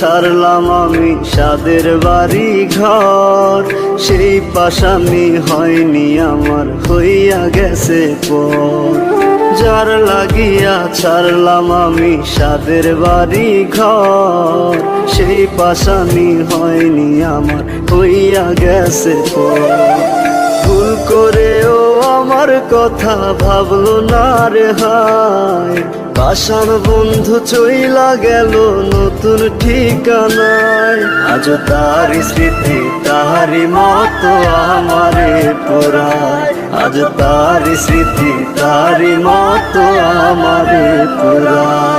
ছাড়লাম আমি সাদের বাড়ি ঘর। সেই পাশানি হয়নি আমার হইয়া গেছে পর। যার লাগিয়া ছাড়লাম আমি সাদের বাড়ি ঘর। সেই পাশানি হয়নি আমার হইয়া গেছে পর। ভুল আমার কথা ভাবলো না রে হায় বাসার বন্ধু চইলা গেল নতুন ঠিকানায়। আজ তার স্মৃতি তাহারি মতো আমারে পুরায়। আজ তার স্মৃতি তাহারি মতো আমারে পুরায়।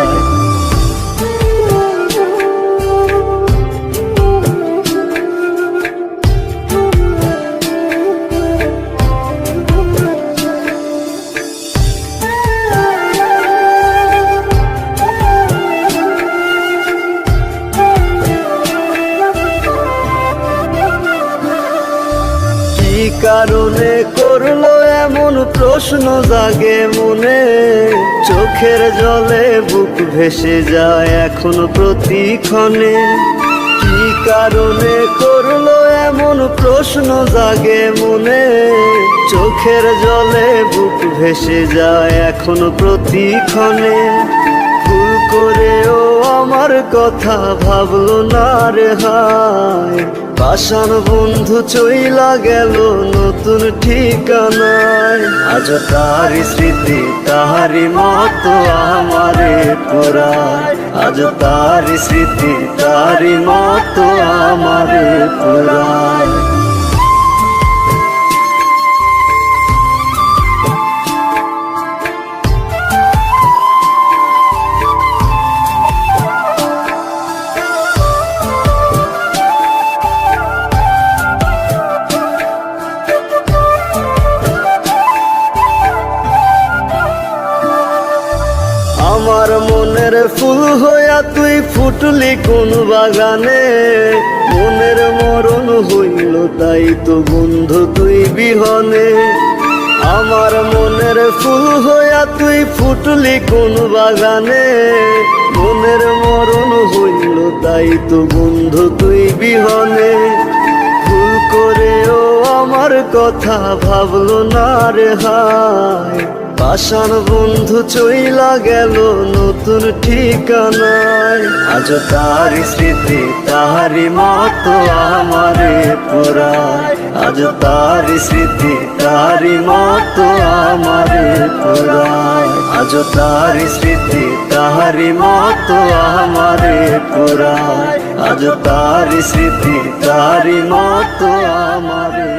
কারণে করল এমন প্রশ্ন জাগে মনে। চোখের জলে বুক ভেসে যায় এখন প্রতিক্ষণে। কি কারণে করল এমন প্রশ্ন জাগে মনে। চোখের জলে বুক ভেসে যায় এখন প্রতিক্ষণে। কথা ভাবলো না রে হায়। পাশান বন্ধু চইলা গেল নতুন ঠিকানায়। আজ তার স্মৃতি তাহারি মতো আমারে পুরায়। আজ তার স্মৃতি তাহারি মতো আমারে পুরায়। মনের ফুল হইয়া তুই ফুটলি কোন বাগানে। মনের মরণ হইল তাই তো বন্ধু তুই বিহনে। আমার মনের ফুল হইয়া তুই ফুটলি কোন বাগানে। মনের মরণ হইল তাই তো বন্ধু তুই বিহনে। ভুল করেও আমার কথা ভাবলো না রে হায়। পাশান বন্ধু চইলা গেল নতুন ঠিকানায়। আজ তার স্মৃতি তাহারি মতো আমারে পুরায়। আজ তার স্মৃতি তাহারি মতো আমারে পুরায়। আজ তার স্মৃতি তাহারি মতো আমারে পুরায়। আজ তার স্মৃতি তাহারি মতো আমারে